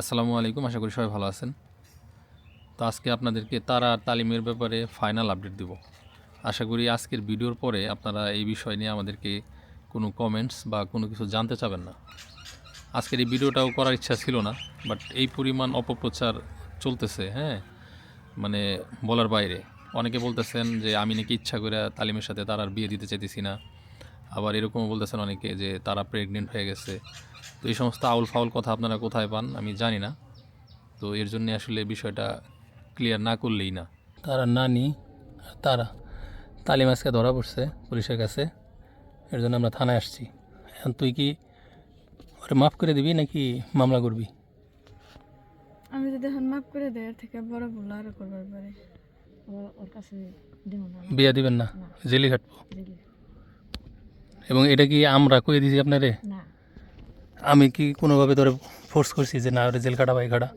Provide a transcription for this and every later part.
আসসালামু আলাইকুম, আশা করি সবাই ভালো আছেন। তো আজকে আপনাদেরকে তারা তালিমের ব্যাপারে ফাইনাল আপডেট দিব। আশা করি আজকের ভিডিওর পরে আপনারা এই বিষয় নিয়ে আমাদেরকে কোনো কমেন্টস বা কোনো কিছু জানতে চাবেন না। আজকের এই ভিডিওটাও করার ইচ্ছা ছিল না বাট এই পরিমাণ অপপ্রচার চলতেছে হ্যাঁ? মানে বলার বাইরে। অনেকে বলতেছেন যে, আমি নাকি ইচ্ছা করে তালিমের সাথে তারার বিয়ে দিতে চাইতেছি না। আবার এরকমও বলতেছেন অনেকে যে তারা প্রেগনেন্ট হয়ে গেছে। তো এই সমস্ত আউল ফাউল কথা আপনারা কোথায় পান? আমি জানি না। তো এর জন্য আসলে বিষয়টা ক্লিয়ার না করলেই না। তারা নানি আর তারা তালিম আজকে ধরা পড়ছে পুলিশের কাছে। এর জন্য আমরা থানায় আসছি। এখন তুই কি ওরে মাফ করে দিবি নাকি মামলা করবি? আমি যদি এখন মাফ করে দেয় এর থেকে বড় ভুল আরও করবার পারে ওর কাছে দিব না। বিয়া দিবেন না জেলি খাটবো। এবং এটা কি আমরা কয়ে দিয়েছি আপনারে? না। আমি কি কোনোভাবে ধরে ফোর্স করছি যে না ওরে জেল কাটা বাই কাটা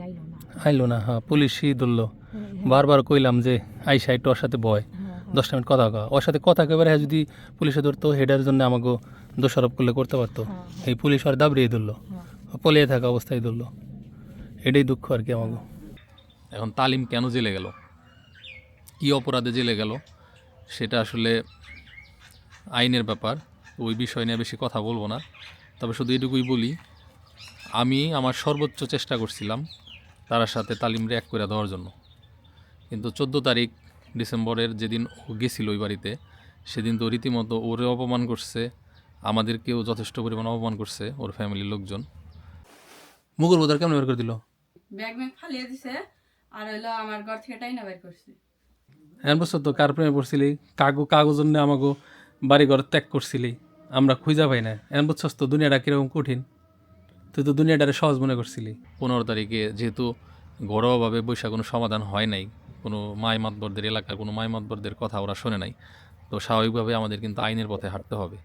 আইলো না। আইলো হ্যাঁ পুলিশই ধরলো। বারবার কইলাম যে আইসা একটু ওর সাথে বয় হ্যাঁ, দশটা মিনিট কথা কয় ওর সাথে কথা কেবারে হ্যাঁ যদি পুলিশে ধরতো হেডার জন্য আমাকে দোষারোপ করলে করতে পারতো। হ্যাঁ, এই পুলিশ আর দাবড়িয়ে ধরলো হ্যাঁ। পলিয়ে থাকা অবস্থায় ধরলো। এটাই দুঃখ আর কি আমাকে। এখন তালিম কেন জেলে গেল? কি অপরাধে জেলে গেল, সেটা আসলে আইনের ব্যাপার। ওই বিষয় নিয়ে বেশি কথা বলব না। তবে শুধু এটুকুই বলি, আমি আমার সর্বোচ্চ চেষ্টা করছিলাম তার সাথে তালিমরে এক করে দেওয়ার জন্য। কিন্তু চোদ্দ তারিখ ডিসেম্বরের যেদিন ও গেছিল ওই বাড়িতে, সেদিন তো রীতিমতো ওরে অপমান করছে, আমাদেরকেও যথেষ্ট পরিমাণ অপমান করছে ওর ফ্যামিলির লোকজন। মুঘল বোধার কেমন বের করে দিল? ব্যাগ ব্যাগ ফালিয়ে দিছে, আর হইল আমার ঘর থেকে টাইনা বের করছে। এমন বছর তো? কার প্রেমে পড়ছিলি? কাগো কাগজ জন্য আমাকে বাড়ি ঘর ত্যাগ করছিলি। আমরা খুঁজা পাই না। এমন বছর তো? দুনিয়াটা কীরকম কঠিন। তুই তো দুনিয়াটারে সহজ মনে করছিলি। পনেরো তারিখে যেহেতু ঘরোয়াভাবে বৈশাখ কোনো সমাধান হয় নাই, কোনো মাই মাতবরদের এলাকার কোনো মাই মাতবরদের কথা ওরা শোনে নাই, তো স্বাভাবিকভাবে আমাদের কিন্তু আইনের পথে হাঁটতে হবে।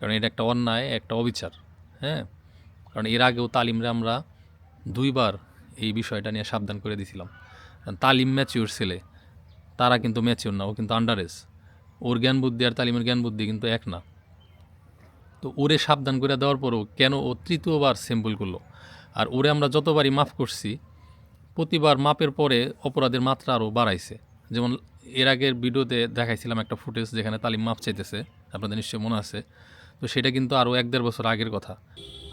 কারণ এটা একটা অন্যায়, একটা অবিচার। হ্যাঁ? কারণ এর আগেও তালিমরা আমরা দুইবার এই বিষয়টা নিয়ে সাবধান করে দিছিলাম। তালিম ম্যাচিওর ছেলে তারা কিন্তু ম্যাচিওর না ও কিন্তু আন্ডার এজ ওর জ্ঞান বুদ্ধি আর তালিমের জ্ঞান বুদ্ধি কিন্তু এক না। তো ওরে সাবধান করে দেওয়ার পরও কেন ও তৃতীয়বার সিম্পল করল? আর ওরে আমরা যতবারই মাফ করছি প্রতিবার মাপের পরে অপরাধের মাত্রা আরও বাড়াইছে। যেমন এর আগের ভিডিওতে দেখাইছিলাম একটা ফুটেজ যেখানে তালিম মাপ চাইতেছে আপনাদের নিশ্চয়ই মনে আছে। তো সেটা কিন্তু আরও এক দেড় বছর আগের কথা।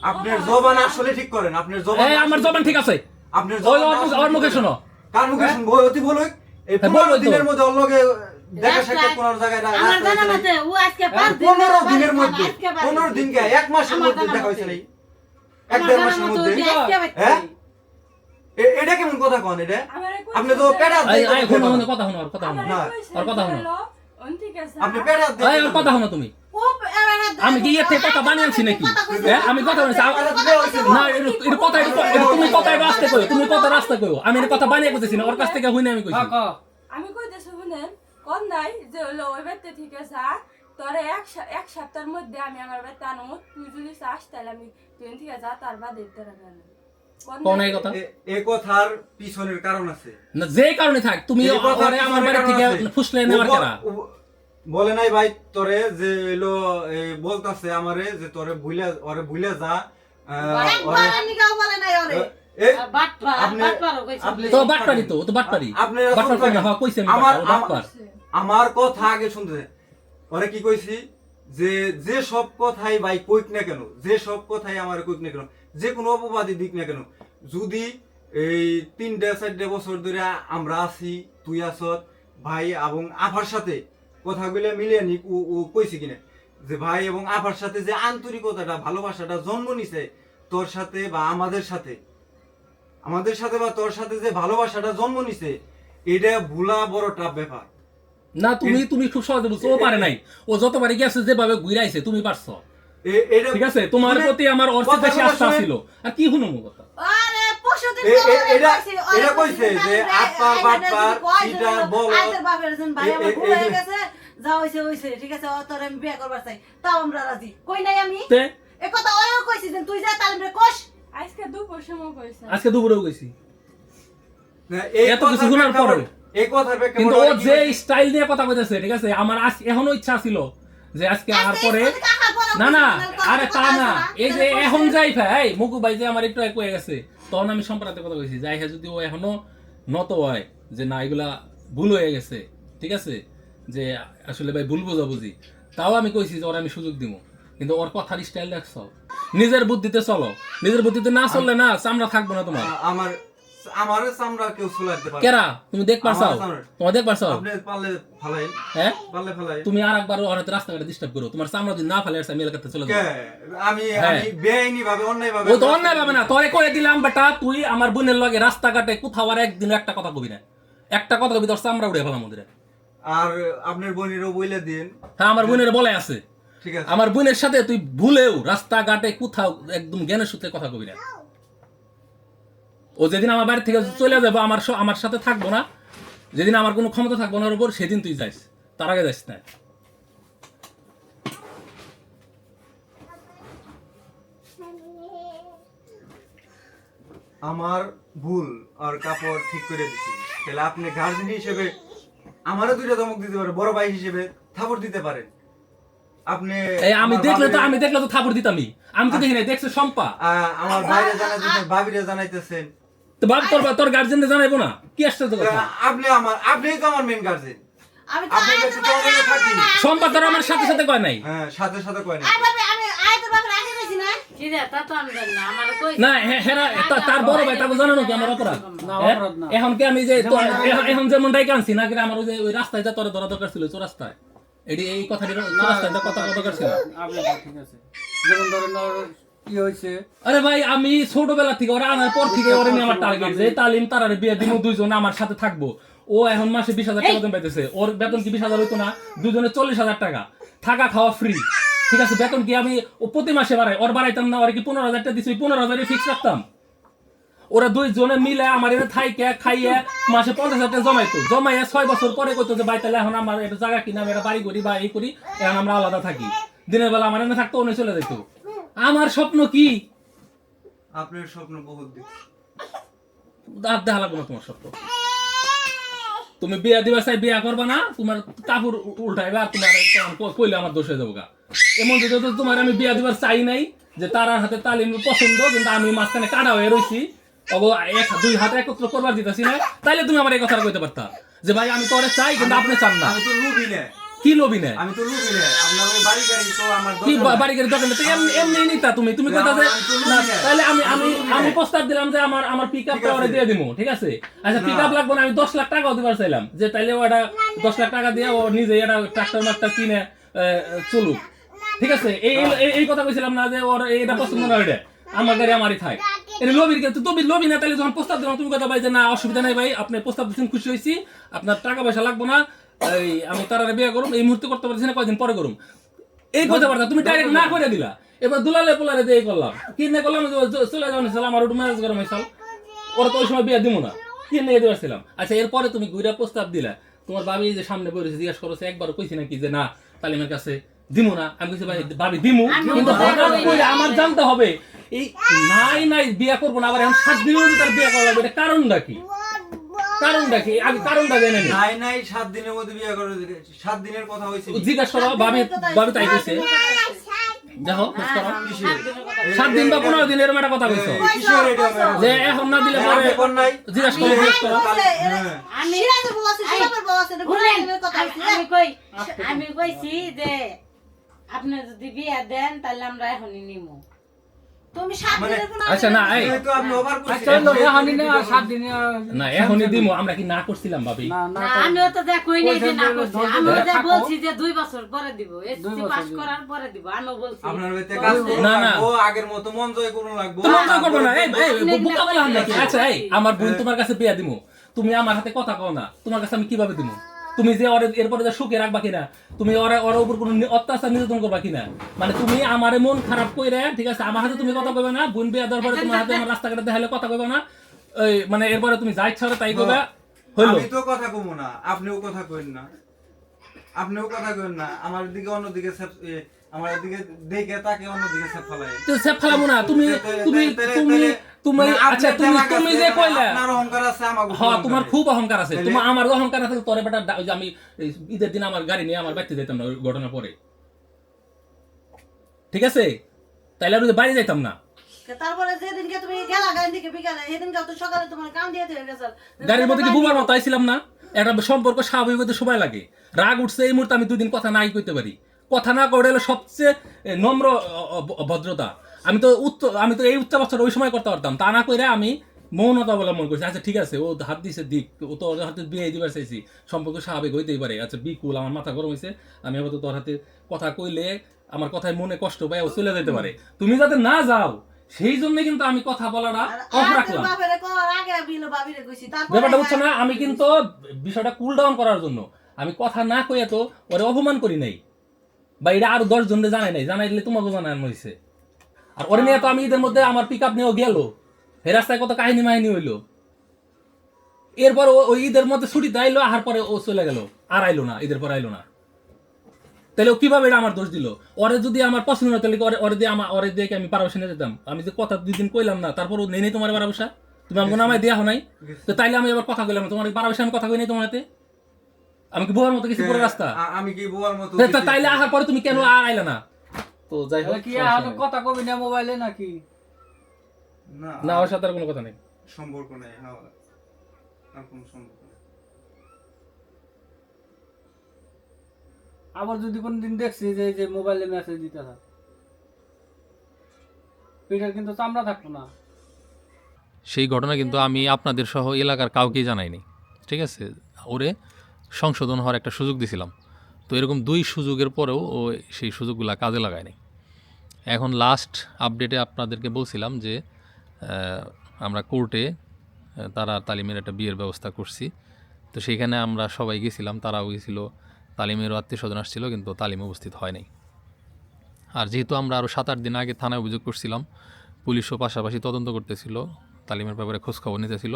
আপনার জবান আসলে ঠিক করেন আপনার জবান আমার জবান ঠিক আছে। আপনার জবান ওর মুখে- শোনো। কার মুখে শুনব? ওই অতি বলুক এই হ্যাঁ, পনেরো দিনের মধ্যে ওর লগে দেখা সাক্ষাৎ কোন জায়গায় হ্যাঁ, পনেরো দিনের মধ্যে পনেরো দিন কে? এক মাসের মধ্যে দেখা এই। এক দেড় মাসের মধ্যে? হ্যাঁ? এটা কেমন কথা কন এটা? আপনি তো পেটা কথা শোনো কথা শোনো। না। ওর কথা শোনো। আপনি পেটা কথা শোনো তুমি। ও এবার- আমি কি এর থেকে কথা বানিয়েছি নাকি? হ্যাঁ আমি কথা বলেছি না এর এর কথা এর তুমি কথা রাস্তা কই তুমি কথা রাস্তা কই আমি এর কথা বানিয়ে কইছি না ওর কাছ থেকে হইনি আমি কইছি। আমি কইতেছি শুনেন কোন নাই যে হলো ওই বাড়িতে ঠিক আছে তোরে এক এক সপ্তাহের মধ্যে আমি আমার বাড়িতে আনো তুই যদি চাস তাহলে আমি তুই ঠিক আছে তার বাদে কোন এই কথা? এ- কথার পিছনের কারণ আছে। না যে কারণে থাক তুমি আমার বাড়ি থেকে ফুসলে নেওয়ার কেনা। বলে নাই ভাই তোরে যে এলো বলতাছে আমারে যে তোরে ভুলে ওরে ভুলে যা আহ, একবার ওরে- নিকাও বলে নাই ওরে। এই বাটপার, আপনি- বাটপারও কইছে। আপনি- তো বাটপারি তো ও তো বাটপারি আপনি বাটপার কই না কইছি আমি আমার- কথা আগে শুনতে। ওরে কি কইছি যে যে সব কথাই ভাই কইক না কেন যে সব কথাই আমার কইক না কেন যে কোনো অপবাদী দিক না কেন যদি এই তিনটা চারটে বছর ধরে আমরা আছি তুই আসত ভাই এবং আফার সাথে কথাগুলো মিলিয়ে নি ও ও কইছি কিনা? যে ভাই এবং আফার সাথে যে আন্তরিকতাটা ভালোবাসাটা জন্ম নিছে তোর সাথে বা আমাদের সাথে আমাদের সাথে বা তোর সাথে যে ভালোবাসাটা জন্ম নিছে এটা ভুলা বড় টাফ ব্যাপার। না তুমি তুমি খুব সহজে বুঝছ ও পারে নাই। ও যতবারই গেছে যেভাবে ঘুরাইছে তুমি পারছ। এ- এটা ঠিক আছে? তোমার প্রতি আমার অর্থ বেশি আস্থা ছিল। আর কি শুনো কথা? এটা- কইছি, এটা কইছে যে বাটপার, বাপের ভাই আমার ভুল হয়ে গেছে, যা হইছে হইছে, ঠিক আছে, ও আমি বিয়ে করবার চাই। তাও আমরা রাজি। কই নাই আমি? এ কথা ওরেও কইছি যে তুই যা তালিমরে কোষ। আজকে দুপুর সময় কইছে আজকে দুপুরেও গেছি এত কিছু কথার শোনার এই কথার কিন্তু ও যে স্টাইল নিয়ে কথা কইতেছে ঠিক আছে আমার আজ এখনও ইচ্ছা ছিল যে আজকে আর পরে না না আরে তা না। এই যে এখন যাই ভাই মুকু ভাই যে আমার একটু এক হয়ে গেছে তখন আমি সম্প্রাতে কথা কইছি যাই হ্যাঁ যদি ও এখনও নত হয় যে না এগুলা ভুল হয়ে গেছে ঠিক আছে? যে আসলে ভাই ভুল বোঝা বুঝি তাও আমি কইছি যে ওর আমি সুযোগ দিব কিন্তু ওর কথার স্টাইল দেখছ। নিজের বুদ্ধিতে চলো। নিজের বুদ্ধিতে না চললে না চামড়া থাকব না তোমার। আমার আমার চামড়া কেউ পারে কেরা? তুমি দেখ পারছাও। তোমার দেখ পারছাও আপনি পারলে ফালাই। হ্যাঁ? পারলে ফালাই। তুমি আর একবার ওর রাস্তাঘাটে ডিস্টার্ব করো। তোমার চামড়া যদি না ফেলে আমি এলাকাতে চলে আমি হ্যাঁ। আমি বেআইনি ভাবে অন্যায় ভাবে ওই তো অন্যায় ভাবে না। তোরে করে দিলাম বেটা তুই আমার বোনের লগে রাস্তাঘাটে কোথাও আর একদিন একটা কথা কবি না। একটা কথা কবি তোর চামড়া উড়ে ফেলাম ওদের। আর আপনার বোনেরও বইলে দিন। হ্যাঁ আমার বোনের বলে আছে। ঠিক আছে। আমার বোনের সাথে তুই ভুলেও রাস্তাঘাটে কোথাও একদম জ্ঞানের সূত্রে কথা কবি না। ও যেদিন আমার বাড়ি থেকে চলে যাব আমার আমার সাথে থাকব না যেদিন আমার কোনো ক্ষমতা থাকব না ওর উপর সেদিন তুই যাইস। তার আগে যাইস না। আমার ভুল আর কাপড় ঠিক করে দিছি। তাহলে আপনি গার্জেন হিসেবে আমারও দুইটা ধমক দিতে পারে বড় ভাই হিসেবে থাপড় দিতে পারেন। আপনি এই আমি দেখলে তো আমি দেখলে তো থাপড় দিতামই। আমি তো দেখি দেখছে সম্পা আহ, আমার বাইরে জানাইতেছেন ভাবিরে জানাইতেছেন তো বাপ তোর তোর গার্জেনে জানাইবো না? কি আসছে তো কথা আপনি আমার আপনিই তো আমার মেন গার্জেন তোর আমার সাথে সাথে কয় নাই? হ্যাঁ সাথে সাথে কয় না আই আমি আই তোর বাবার আগে গেছি না? কি রে তা তো আমি জানি না আমার কই না হে- হেরা তা- তার বড় ভাই তাকে জানানো কি আমার অপরাধ? এখন কি আমি যে তো- এখন- যেমন ডাইকে আনছি না কি আমার ওই যে ওই রাস্তায় যা তোর ধরা দরকার ছিল চৌরাস্তায় এটি এই কথাটি চৌরাস্তায় যা কথা কথা দরকার ছিল। ঠিক আছে। যেমন ধরেন কি হয়েছে? আরে ভাই আমি ছোটবেলা থেকে ওরা আনার পর থেকে ওরা আমার টার্গেট যে তালিম তার বিয়ে দিব দুইজন আমার সাথে থাকব। ও এখন মাসে বিশ হাজার টাকা বেতন পাইতেছে। ওর বেতন কি বিশ হাজার হইতো না? দুজনে চল্লিশ হাজার টাকা। থাকা খাওয়া ফ্রি ঠিক আছে বেতন কি আমি ও প্রতি মাসে বাড়াই? ওর বাড়াইতাম না ওর কি পনেরো হাজার টাকা দিচ্ছি পনেরো হাজারই ফিক্স রাখতাম। ওরা দুইজনে মিলে আমার এনে থাইকে খাইয়ে মাসে পঞ্চাশ হাজার টাকা জমাইতো। জমাইয়ে ছয় বছর পরে কইতো যে ভাই তাহলে এখন আমার একটা জায়গা কিনা আমি একটা বাড়ি করি বা এই করি এখন আমরা আলাদা থাকি। দিনের বেলা আমার এনে থাকতো অন্য চলে যেত আমার স্বপ্ন কি? আপনার স্বপ্ন বহুত দিক আর দেখা লাগবে না তোমার স্বপ্ন। তুমি বিয়া দিবা চাই বিয়া করবা না তোমার কাপড় উল্টাইবা আর তোমার কইলে আমার দোষ হয়ে যাব গা। এমন যদি তোমার আমি বিয়া দিবার চাই নাই যে তার হাতে তালিম পছন্দ কিন্তু আমি মাঝখানে কাটা হয়ে রইছি অগো এক দুই হাতে একত্র করবার দিতেছি না তাইলে তুমি আমার এই কথাটা কইতে পারতা। যে ভাই আমি তোরে চাই কিন্তু আপনি চান না। আমি তো লুবি না। কি লোভি না? আমি তো লুবি না। আপনার ওই বাড়ি গাড়ি তো আমার কি। বাড়ি গাড়ি দোকানে তো এমনি এমনি নিতা তুমি। তুমি কইতা যে লুবি। তাহলে আমি আমি আমি লুবি। প্রস্তাব দিলাম যে আমার আমার ওরে দিয়ে দিমু ঠিক আছে? আচ্ছা না। পিক আপ লাগবে না আমি দশ লাখ টাকাও দিবার চাইলাম যে তাইলে ওটা দশ লাখ টাকা দিয়ে ও নিজে এটা ট্রাক্টর মাক্টার কিনে চলুক। ঠিক আছে? এই এই- কথা কইছিলাম না যে ওর এইটা পছন্দ না ওইটা। আমার গাড়ি আমারই থাক। এটা লবির কিন্তু তুমি লবি না তাহলে যখন প্রস্তাব দিলাম তুমি কথা ভাই যে না অসুবিধা নাই ভাই আপনি প্রস্তাব দিচ্ছেন খুশি হয়েছি আপনার টাকা পয়সা লাগবে না। এই আমি তার বিয়ে করুম এই মুহূর্তে করতে পারছি না কয়দিন পরে করুম। এই কথা বার্তা তুমি ডাইরেক্ট না করে দিলা। এবার দুলালে পোলারে দিয়ে করলাম। কি না করলাম? চলে যাওয়া নিছিলাম আমার একটু ম্যানেজ করা হয়েছিল ওরা তো ওই সময় বিয়ে দিব না। কি নিয়ে দিয়ে আসছিলাম আচ্ছা এরপরে তুমি ঘুরে প্রস্তাব দিলা। তোমার বাবি যে সামনে বলেছে জিজ্ঞাসা করেছে একবার কইছি নাকি যে না তালিমের কাছে দিমু না। আমি কইছি ভাই ভাবি দিমু। কিন্তু হঠাৎ করে আমার জানতে হবে এই নাই নাই বিয়া করব না আবার এখন সাত দিনের মধ্যে তার বিয়ে করা লাগবে এটা কারণটা কি? কারণটা কি? আগে কারণটা জেনে নি। নাই নাই সাত দিনের মধ্যে বিয়ে করে দিনের কথা হয়েছে। জিজ্ঞাসা করো ভাবি ভাবি তাই কইছে দেখো সাত দিন বা পনেরো দিন এরকম একটা কথা কইছো? যে এখন না দিলে পরে আপনি জিজ্ঞাসা করো জিজ্ঞাসা করো। আমি আমি- আমি আমি কইছি যে আপনি যদি বিয়া দেন তাহলে আমরা এখনই নিমু। আমরা কি না করছিলাম ভাবি? না না না, তো- আমিও তো যা কই নাই যে না করছি। দিলে যা বলছি যে দুই বছর পরে দিব এসএসসি পাস করার পরে দিব আমিও বলছি। আপনার বাড়িতে কাজ না, না। লাগবো, আগের মতো মন জয় করুন লাগবো। মন জয় করব না। এই এই বোকা বলা আচ্ছা এই আমার বোন তোমার কাছে বিয়া দিমু। তুমি আমার হাতে কথা কও না। তোমার কাছে আমি কীভাবে দিমু? তুমি যে ওরে এরপরে যে সুখে রাখবা কিনা তুমি ওরা ওর উপর কোনো অত্যাচার নির্যাতন করবা কিনা? মানে তুমি আমারে মন খারাপ কইরে ঠিক আছে আমার হাতে তুমি কথা কইবে না বোন বিয়া দেওয়ার পরে তোমার হাতে আমার রাস্তাঘাটে দেখালে কথা কইবে না এই মানে এরপরে তুমি যা ইচ্ছা তাই কইবা হইল? আমি তো কথা কমু না আপনিও কথা কইন না আপনিও কথা কইন না আমার দিকে অন্যদিকে আমার দিকে দেখে তাকে অন্যদিকে সেপ ফেলায়। তো সে ফেলামু না তুমি তুমি তুমি তুমি আচ্ছা তুমি তুমি যে কইলা আপনার অহংকার আছে আমার হ্যাঁ তোমার খুব অহংকার আছে। তোমার আমার অহংকার আছে তোরে বেটা আমি ঈদের দিন আমার গাড়ি নিয়ে আমার বাড়িতে যেতাম না ঘটনা পরে। ঠিক আছে? তাইলে আমি বাড়ি যাইতাম না। তারপরে যেদিনকে তুমি গেলা গাড়ি দিকে বিকালে সেদিনকে তো সকালে তোমার কাম দিয়ে দিয়ে গেছে। গাড়ির মধ্যে কি মতো আইছিলাম না? একটা সম্পর্ক স্বাভাবিক হতে সময় লাগে। রাগ উঠছে এই মুহূর্তে আমি দুদিন কথা নাই কইতে পারি। কথা না করে হলো সবচেয়ে নম্র ভদ্রতা। আমি তো উত্তর আমি তো এই উচ্চ বছর ওই সময় করতে পারতাম। তা না করে আমি মৌনতা অবলম্বন করছি। আচ্ছা ঠিক আছে ও হাত দিছে দিক ও তো ওর হাতে বিয়ে দিবার চাইছি। সম্পর্ক স্বাভাবিক হইতেই পারে। আচ্ছা বিকুল আমার মাথা গরম হয়েছে আমি আবার তোর হাতে কথা কইলে আমার কথায় মনে কষ্ট পায় ও চলে যেতে পারে। তুমি যাতে না যাও সেই জন্য কিন্তু আমি কথা বলাটা অফ রাখলাম। ব্যাপারটা বুঝছ না আমি কিন্তু বিষয়টা কুল ডাউন করার জন্য। আমি কথা না কইয়া তো ওরে অপমান করি নাই। বা এটা আরও দশ জনকে জানাই নাই, জানাই দিলে তোমাকে জানানো হয়েছে আর ওরে নিয়ে তো আমি ঈদের মধ্যে আমার পিক আপ নিয়েও গেল। হে রাস্তায় কত কাহিনী মাহিনী হইল। এরপর ওই ঈদের মধ্যে ছুটিতে আইলো, আহার পরে ও চলে গেল। আর আইলো না, ঈদের পর আইলো না। তাহলে ও কীভাবে এটা আমার দোষ দিল? ওরে যদি আমার পছন্দ না তাহলে ওরে ওরে দিয়ে আমার ওরে দিয়ে আমি পারবসে নিয়ে যেতাম আমি যে কথা দুই দিন কইলাম না, তারপর ও নেই তোমার পারবসা তুমি আমাকে নামাই দেওয়া নাই? তো তাইলে আমি এবার কথা কইলাম তোমার পারবসা আমি কথা কই নাই তোমার হাতে? আমি কি বোয়ার মতো কিছু পুরো রাস্তা? আমি কি বোয়ার মতো তাইলে আসার পরে তুমি কেন আর আইলা না? তো যাই হোক কি এখন কথা কবি না মোবাইলে নাকি? না না ওর সাথে আর কোনো কথা নেই। সম্পর্ক নেই হ্যাঁ আর কোনো সম্পর্ক নেই। আবার যদি কোনদিন দেখছি যে যে মোবাইলে মেসেজ দিতে থাক পিঠের কিন্তু চামড়া থাকতো না। সেই ঘটনা কিন্তু আমি আপনাদের সহ এলাকার কাউকেই জানাইনি। ঠিক আছে? ওরে সংশোধন হওয়ার একটা সুযোগ দিছিলাম। তো এরকম দুই সুযোগের পরেও ও সেই সুযোগগুলো কাজে লাগায়নি। এখন লাস্ট আপডেটে আপনাদেরকে বলছিলাম যে আমরা কোর্টে তারা তালিমের একটা বিয়ের ব্যবস্থা করছি। তো সেইখানে আমরা সবাই গেছিলাম, তারাও গেছিল তালিমেরও আত্মীয় স্বজন আসছিল, কিন্তু তালিম উপস্থিত হয় নাই। আর যেহেতু আমরা আরও সাত আট দিন আগে থানায় অভিযোগ করছিলাম, পুলিশও পাশাপাশি তদন্ত করতেছিল, তালিমের ব্যাপারে খোঁজখবর নিতেছিল।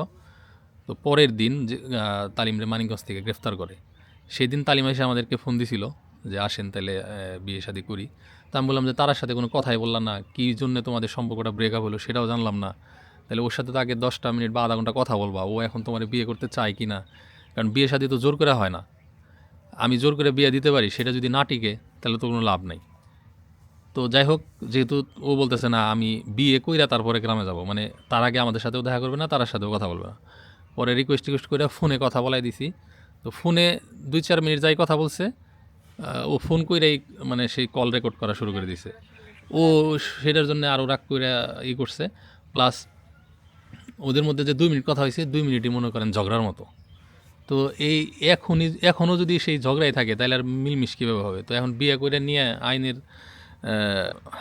তো পরের দিন যে তালিমরে মানিকগঞ্জ থেকে গ্রেফতার করে। সেই দিন তালিম এসে আমাদেরকে ফোন দিছিল যে, আসেন তাহলে বিয়ে শাদি করি। তা আমি বললাম যে, তার সাথে কোনো কথাই বললাম না। কী জন্য তোমাদের সম্পর্কটা ব্রেকআপ হলো সেটাও জানলাম না। তাহলে ওর সাথে তো আগে দশটা মিনিট বা আধা ঘণ্টা কথা বলবা। ও এখন তোমার বিয়ে করতে চায় কি না কারণ বিয়ে শাদি তো জোর করে হয় না। আমি জোর করে বিয়ে দিতে পারি, সেটা যদি না টিকে তাহলে তো কোনো লাভ নাই। তো যাই হোক, যেহেতু ও বলতেছে না, আমি বিয়ে কইরা তারপরে গ্রামে যাব। মানে তার আগে আমাদের সাথেও দেখা করবে না, তার সাথেও কথা বলবে না। পরে রিকোয়েস্ট টিকোয়েস্ট করে ফোনে কথা বলাই দিছি। তো ফোনে দুই চার মিনিট যাই কথা বলছে ও ফোন কইরাই মানে সেই কল রেকর্ড করা শুরু করে দিছে। ও সেটার জন্য আরও রাগ করে ই করছে। প্লাস ওদের মধ্যে যে দুই মিনিট কথা হয়েছে দুই মিনিটই মনে করেন ঝগড়ার মতো। তো এই এখনই, এখনও যদি সেই ঝগড়াই থাকে তাহলে আর মিলমিশ কীভাবে হবে? তো এখন বিয়ে করে নিয়ে আইনের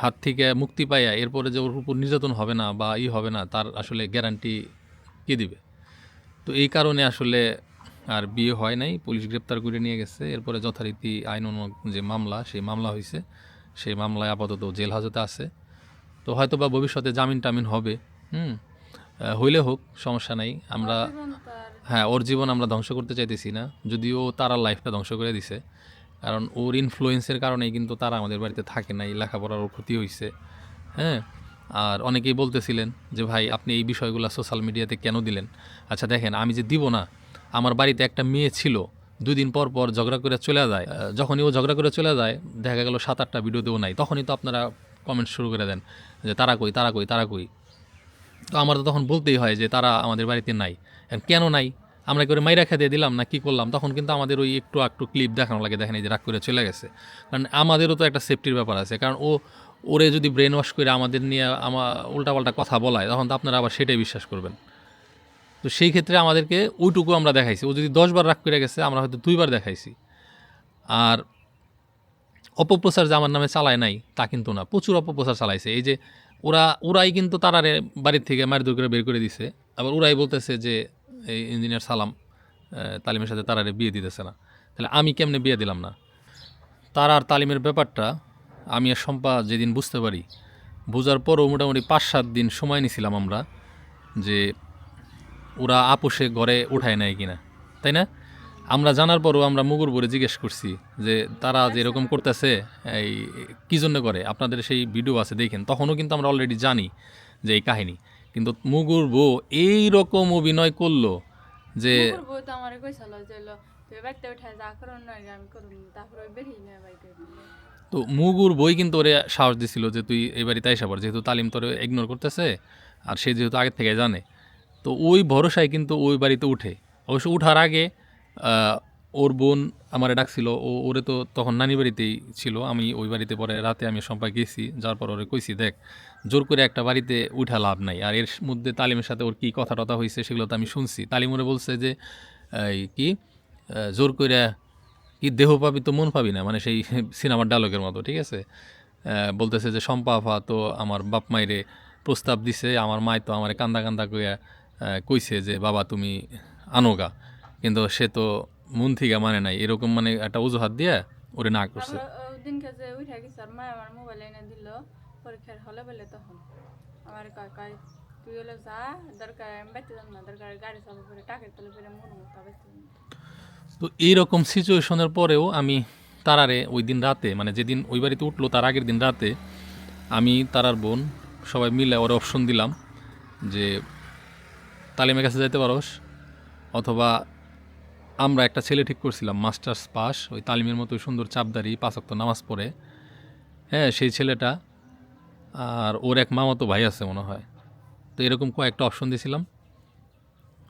হাত থেকে মুক্তি পাইয়া এরপরে যে ওর উপর নির্যাতন হবে না বা ই হবে না, তার আসলে গ্যারান্টি কে দিবে? তো এই কারণে আসলে আর বিয়ে হয় নাই। পুলিশ গ্রেপ্তার করে নিয়ে গেছে। এরপরে যথারীতি আইন যে মামলা সেই মামলা হয়েছে সেই মামলায় আপাতত জেল হাজতে আছে। তো হয়তো বা ভবিষ্যতে জামিন টামিন হবে। হুম? হইলে হোক সমস্যা নাই। আমরা হ্যাঁ ওর জীবন আমরা ধ্বংস করতে চাইতেছি না। যদিও তারা লাইফটা ধ্বংস করে দিছে। কারণ ওর ইনফ্লুয়েন্সের কারণেই কিন্তু তারা আমাদের বাড়িতে থাকে নাই। লেখাপড়ার ওর ক্ষতি হয়েছে হ্যাঁ? আর অনেকেই বলতেছিলেন যে, ভাই, আপনি এই বিষয়গুলো সোশ্যাল মিডিয়াতে কেন দিলেন? আচ্ছা দেখেন, আমি যে দিব না, আমার বাড়িতে একটা মেয়ে ছিল, দুদিন পর পর ঝগড়া করে চলে যায়। যখনই ও ঝগড়া করে চলে যায়, দেখা গেল সাত আটটা ভিডিওতেও নাই। তখনই তো আপনারা কমেন্ট শুরু করে দেন যে, তারা কই তারা কই তারা কই? তো আমার তো তখন বলতেই হয় যে, তারা আমাদের বাড়িতে নাই। কেন নাই? আমরা করে মাইরা খেতে দিলাম না কি করলাম? তখন কিন্তু আমাদের ওই একটু একটু ক্লিপ দেখানো লাগে, দেখেন এই যে রাগ করে চলে গেছে। কারণ আমাদেরও তো একটা সেফটির ব্যাপার আছে। কারণ ও ওরে যদি ব্রেন ওয়াশ করে আমাদের নিয়ে আমার উল্টাপাল্টা কথা বলায়, তখন তো আপনারা আবার সেটাই বিশ্বাস করবেন। তো সেই ক্ষেত্রে আমাদেরকে ওইটুকু আমরা দেখাইছি। ও যদি দশবার রাগ করে গেছে, আমরা হয়তো দুইবার দেখাইছি। আর অপপ্রচার যে আমার নামে চালায় নাই, তা কিন্তু না। প্রচুর অপপ্রচার চালাইছে। এই যে ওরা, ওরাই কিন্তু তারারে বাড়ির থেকে মারধর করে বের করে দিছে। আবার ওরাই বলতেছে যে, এই ইঞ্জিনিয়ার সালাম তালিমের সাথে তারারে বিয়ে দিতেছে না। তাহলে আমি কেমনে বিয়ে দিলাম না? তার আর তালিমের ব্যাপারটা আমি আর সম্পা যেদিন বুঝতে পারি, বোঝার পরও মোটামুটি পাঁচ সাত দিন সময় নিছিলাম আমরা যে ওরা আপোষে ঘরে উঠায় নেয় কিনা, তাই না? আমরা জানার পরও আমরা মুগুর বলে জিজ্ঞেস করছি যে তারা যে এরকম করতেছে, এই কী জন্য করে? আপনাদের সেই ভিডিও আছে দেখেন, তখনও কিন্তু আমরা অলরেডি জানি যে এই কাহিনী। কিন্তু মুগুর বউ এই রকম অভিনয় করল যে যে তুই। তো মুগুর বই কিন্তু ওরে সাহস দিছিল যে তুই বাড়িতে আইসা পড়। যেহেতু তালিম তোরে ইগনোর করতেছে, আর সে যেহেতু আগের থেকে জানে। তো ওই ভরসায় কিন্তু ওই বাড়িতে উঠে। অবশ্য উঠার আগে ওর বোন আমারে ডাকছিল, ও, ওরে তো তখন নানি বাড়িতেই ছিল, আমি ওই বাড়িতে পরে রাতে আমি সম্পা গেছি যার পর ওরে কইছি, দেখ, জোর করে একটা বাড়িতে উঠা লাভ নাই, আর এর মধ্যে তালিমের সাথে ওর কী কথা টথা হয়েছে সেগুলো তো আমি শুনছি। তালিম ওরে বলছে যে, এই কি জোর করে কি দেহ পাবি তো মন পাবি না মানে সেই সিনেমার ডায়লগের মতো, ঠিক আছে? বলতেছে যে সম্পা তো আমার বাপ মাইরে প্রস্তাব দিছে, আমার মায় তো আমার কান্দা কান্দা কইয়া কইছে যে, বাবা, তুমি আনোগা, কিন্তু সে তো মন থেকে মানে নাই, এরকম মানে একটা অজুহাত দিয়ে ওরে না করছে তুই হলে যা, দরকার, আমি যাম না, দরকার, গাড়ি বেঁচে তো এইরকম সিচুয়েশনের পরেও আমি তারারে ওই দিন রাতে মানে যেদিন ওই বাড়িতে উঠল তার আগের দিন রাতে, আমি, তারার বোন, সবাই মিলে ওর অপশন দিলাম যে, তালিমের কাছে যাইতে পারোস? অথবা আমরা একটা ছেলে ঠিক করছিলাম, মাস্টার্স পাস, ওই তালিমের মতো সুন্দর চাপদারি পাঁচক্ত নামাজ পড়ে। হ্যাঁ সেই ছেলেটা আর ওর এক মামাতো ভাই আছে মনে হয়। তো এরকম কয়েকটা অপশন দিয়েছিলাম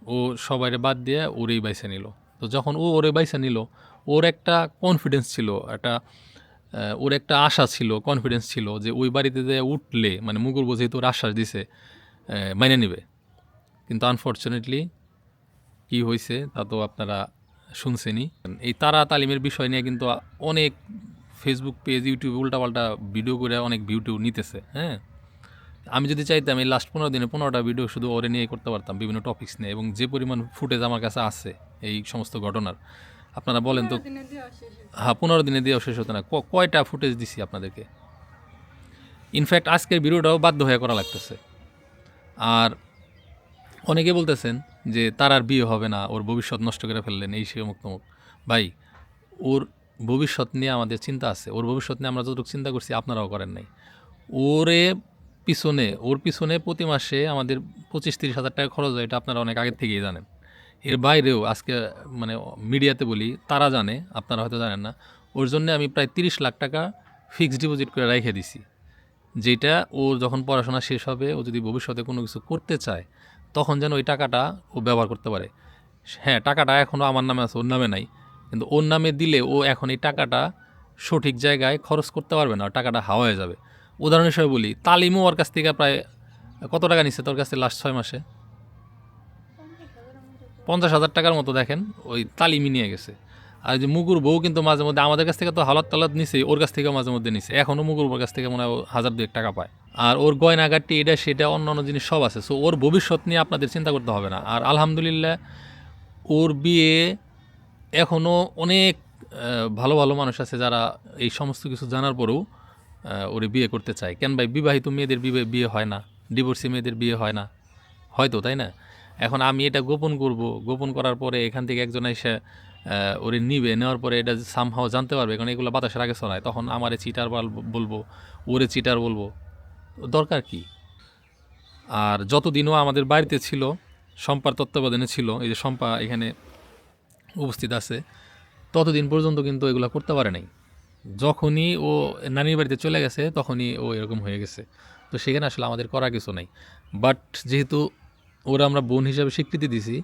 ও সবাইরে বাদ দিয়ে ওরেই বাইছে নিল। তো যখন ও ওরে বাইসা নিল, ওর একটা কনফিডেন্স ছিল, একটা ওর একটা আশা ছিল কনফিডেন্স ছিল যে ওই বাড়িতে যে উঠলে মানে মুগুর বোঝে তোর আশ্বাস দিছে মাইনে নেবে। কিন্তু আনফর্চুনেটলি কি হয়েছে তা তো আপনারা শুনছেনই। এই তারা তালিমের বিষয় নিয়ে কিন্তু অনেক ফেসবুক পেজ ইউটিউবে উল্টাপাল্টা ভিডিও করে অনেক ভিউটিউ নিতেছে হ্যাঁ? আমি যদি চাইতাম এই লাস্ট পনেরো দিনে পনেরোটা ভিডিও শুধু ওরে নিয়ে করতে পারতাম বিভিন্ন টপিক্স নিয়ে এবং যে পরিমাণ ফুটেজ আমার কাছে আছে এই সমস্ত ঘটনার। আপনারা বলেন তো। হ্যাঁ পনেরো দিনে দিয়ে শেষ হতো না। কয়টা ফুটেজ দিছি আপনাদেরকে? ইনফ্যাক্ট আজকের ভিডিওটাও বাধ্য হয়ে করা লাগতেছে। আর অনেকে বলতেছেন যে তার আর বিয়ে হবে না ওর ভবিষ্যৎ নষ্ট করে ফেললেন এই সে অমুক তমুক। ভাই ওর ভবিষ্যৎ নিয়ে আমাদের চিন্তা আছে। ওর ভবিষ্যৎ নিয়ে আমরা যতটুকু চিন্তা করছি আপনারাও করেন নাই। ওরে পিছনে ওর পিছনে প্রতি মাসে আমাদের পঁচিশ তিরিশ হাজার টাকা খরচ হয় এটা আপনারা অনেক আগের থেকেই জানেন। এর বাইরেও আজকে মানে মিডিয়াতে বলি, তারা জানে, আপনারা হয়তো জানেন না, ওর জন্য আমি প্রায় তিরিশ লাখ টাকা ফিক্সড ডিপোজিট করে রেখে দিছি। যেটা ও যখন পড়াশোনা শেষ হবে, ও যদি ভবিষ্যতে কোনো কিছু করতে চায়, তখন যেন ওই টাকাটা ও ব্যবহার করতে পারে। হ্যাঁ টাকাটা এখনও আমার নামে আছে, ওর নামে নাই, কিন্তু ওর নামে দিলে ও এখন এই টাকাটা সঠিক জায়গায় খরচ করতে পারবে না, টাকাটা হাওয়া হয়ে যাবে। উদাহরণ হিসেবে বলি, তালিমও ওর কাছ থেকে প্রায়, কত টাকা নিচ্ছে তোর কাছ লাস্ট ছয় মাসে? পঞ্চাশ হাজার টাকার মতো দেখেন, ওই তালিমি নিয়ে গেছে। আর যে মুগুর বউ কিন্তু মাঝে মধ্যে আমাদের কাছ থেকে তো হালাত টালাত নিছে, ওর কাছ থেকেও মাঝে মধ্যে নিছে। এখনও মুগুর কাছ থেকে মনে হয় হাজার দুয়েক টাকা পায়। আর ওর গয়নাগাটি, এটা সেটা, অন্য অন্য জিনিস সব আছে। সো ওর ভবিষ্যৎ নিয়ে আপনাদের চিন্তা করতে হবে না। আর আলহামদুলিল্লাহ, ওর বিয়ে এখনও অনেক ভালো ভালো মানুষ আছে যারা এই সমস্ত কিছু জানার পরেও ওরে বিয়ে করতে চায়। কেন ভাই, বিবাহিত মেয়েদের বিয়ে হয় না। ডিভোর্সি মেয়েদের বিয়ে হয় না। হয়তো, তাই না? এখন আমি এটা গোপন করব। গোপন করার পরে এখান থেকে একজন এসে ওরে নিবে। নেওয়ার পরে এটা সামহাও জানতে পারবে। কারণ এগুলো বাতাসের আগে ছড়ায় তখন আমারে চিটার বলব, ওরে চিটার বলব, দরকার কি? আর যতদিনও আমাদের বাড়িতে ছিল, সম্পার তত্ত্বাবধানে ছিল, এই যে সম্পা এখানে উপস্থিত আছে, ততদিন পর্যন্ত কিন্তু এগুলো করতে পারে নাই। যখনই ও নানির বাড়িতে চলে গেছে, তখনই ও এরকম হয়ে গেছে। তো সেখানে আসলে আমাদের করা কিছু নাই। বাট যেহেতু ওরা আমরা বোন হিসাবে স্বীকৃতি দিছি।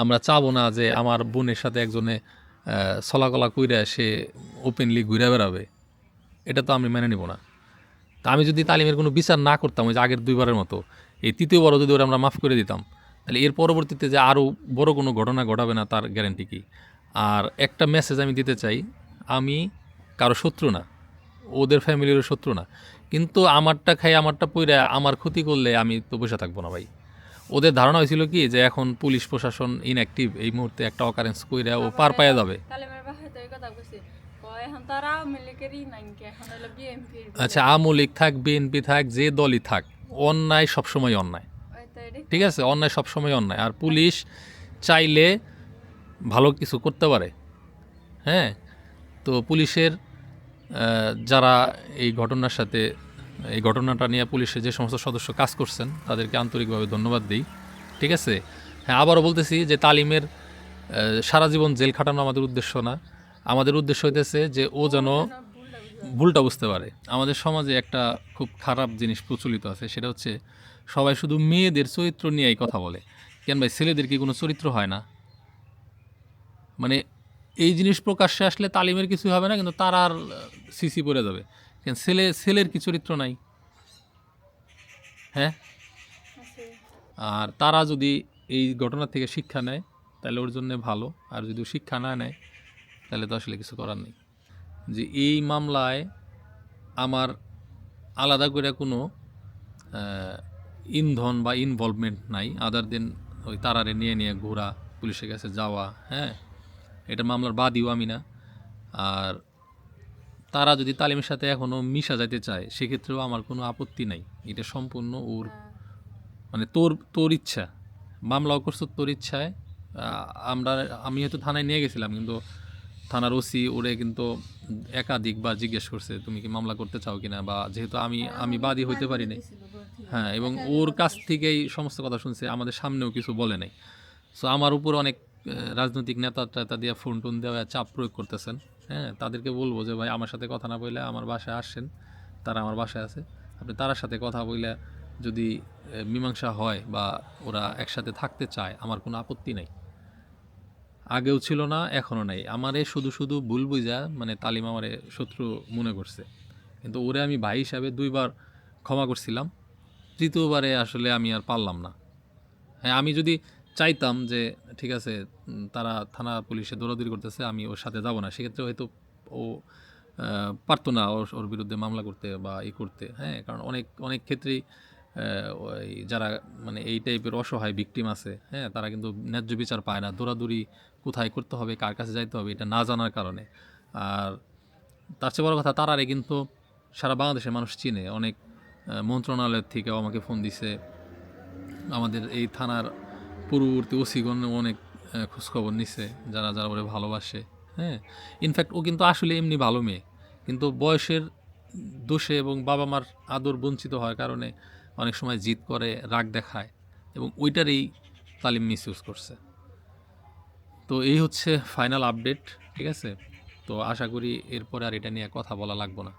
আমরা চাবো না যে আমার বোনের সাথে একজনে চলাকলা কইরা সে ওপেনলি ঘুরে বেড়াবে। এটা তো আমি মেনে নিব না। তা আমি যদি তালিমের কোনো বিচার না করতাম, ওই যে আগের দুইবারের মতো, এই তৃতীয়বারও যদি ওরা আমরা মাফ করে দিতাম, তাহলে এর পরবর্তীতে যে আরও বড় কোনো ঘটনা ঘটাবে না, তার গ্যারেন্টি কি? আর একটা মেসেজ আমি দিতে চাই, আমি কারও শত্রু না, ওদের ফ্যামিলিরও শত্রু না। কিন্তু আমারটা খাই আমারটা পইরা আমার ক্ষতি করলে আমি তো বসে থাকব না ভাই। ওদের ধারণা হয়েছিল কি যে এখন পুলিশ প্রশাসন ইনঅ্যাক্টিভ এই মুহূর্তে একটা অকারেন্স কইরা ও পার পাইয়া যাবে। আচ্ছা আওয়ামী লীগ থাক বিএনপি থাক যে দলই থাক অন্যায় সবসময় অন্যায়। ঠিক আছে? অন্যায় সবসময় অন্যায়। আর পুলিশ চাইলে ভালো কিছু করতে পারে। হ্যাঁ? তো পুলিশের যারা এই ঘটনার সাথে এই ঘটনাটা নিয়ে পুলিশের যে সমস্ত সদস্য কাজ করছেন, তাদেরকে আন্তরিকভাবে ধন্যবাদ দিই। ঠিক আছে? হ্যাঁ আবারও বলতেছি যে তালিমের সারা জীবন জেল খাটানো আমাদের উদ্দেশ্য না। আমাদের উদ্দেশ্য হইতেছে যে ও যেন ভুলটা ভুলটা বুঝতে পারে। আমাদের সমাজে একটা খুব খারাপ জিনিস প্রচলিত আছে, সেটা হচ্ছে সবাই শুধু মেয়েদের চরিত্র নিয়েই কথা বলে। কেন ভাই, ছেলেদের কি কোনো চরিত্র হয় না? মানে এই জিনিস প্রকাশ্যে আসলে তালিমের কিছু হবে না, কিন্তু তার আর সিসি পড়ে যাবে। কেন ছেলে ছেলের কি চরিত্র নাই? হ্যাঁ? আর তারা যদি এই ঘটনা থেকে শিক্ষা নেয়, তাহলে ওর জন্য ভালো। আর যদি শিক্ষা না নেয়, তাহলে তো আসলে কিছু করার নেই। যে এই মামলায় আমার আলাদা করে কোনো ইন্ধন বা ইনভলভমেন্ট নাই। আদার দেন ওই তারারে নিয়ে নিয়ে ঘোরা, পুলিশের কাছে যাওয়া হ্যাঁ? এটা মামলার বাদীও আমি না। আর তারা যদি তালিমের সাথে এখনও মিশা যাইতে চায় সেক্ষেত্রেও আমার কোনো আপত্তি নাই। এটা সম্পূর্ণ ওর মানে তোর তোর ইচ্ছা। মামলাও করছ তোর ইচ্ছায়। আমরা আমি হয়তো থানায় নিয়ে গেছিলাম কিন্তু থানার ওসি ওরে কিন্তু একাধিকবার জিজ্ঞেস করছে তুমি কি মামলা করতে চাও কিনা? বা যেহেতু আমি আমি বাদী হইতে পারি নাই। হ্যাঁ এবং ওর কাছ থেকেই সমস্ত কথা শুনছে আমাদের সামনেও কিছু বলে নাই। সো আমার উপর অনেক রাজনৈতিক নেতা টেতা দিয়ে ফোন টোন দেওয়া চাপ প্রয়োগ করতেছেন। হ্যাঁ তাদেরকে বলব যে, ভাই, আমার সাথে কথা না বললে আমার বাসায় আসেন। তারা আমার বাসায় আছে। আপনি তার সাথে কথা বললে যদি মীমাংসা হয় বা ওরা একসাথে থাকতে চায়, আমার কোনো আপত্তি নাই। আগেও ছিল না, এখনও নাই। আমারে শুধু শুধু ভুল বুঝা মানে তালিম আমারে শত্রু মনে করছে। কিন্তু ওরে আমি ভাই হিসাবে দুইবার ক্ষমা করছিলাম। তৃতীয়বারে আসলে আমি আর পারলাম না। হ্যাঁ আমি যদি চাইতাম যে, ঠিক আছে তারা থানা পুলিশে দৌড়াদৌড়ি করতেছে, আমি ওর সাথে যাব না। সেক্ষেত্রে হয়তো ও পারতো না ওর ওর বিরুদ্ধে মামলা করতে বা ই করতে হ্যাঁ? কারণ অনেক অনেক ক্ষেত্রেই ওই যারা মানে এই টাইপের অসহায় ভিকটিম আছে হ্যাঁ? তারা কিন্তু ন্যায্য বিচার পায় না। দৌড়াদৌড়ি কোথায় করতে হবে, কার কাছে যাইতে হবে, এটা না জানার কারণে। আর তার চেয়ে বড় কথা তারারে কিন্তু সারা বাংলাদেশের মানুষ চিনে। অনেক মন্ত্রণালয়ের থেকেও আমাকে ফোন দিছে। আমাদের এই থানার পূর্ববর্তী ওসিগণ অনেক খোঁজখবর নিছে, যারা যারা ওরে ভালোবাসে হ্যাঁ? ইনফ্যাক্ট ও কিন্তু আসলে এমনি ভালো মেয়ে। কিন্তু বয়সের দোষে এবং বাবা মার আদর বঞ্চিত হওয়ার কারণে অনেক সময় জিদ করে, রাগ দেখায় এবং ওইটারই তালিম মিস ইউজ করছে। তো এই হচ্ছে ফাইনাল আপডেট ঠিক আছে? তো আশা করি এরপরে আর এটা নিয়ে কথা বলা লাগবো না।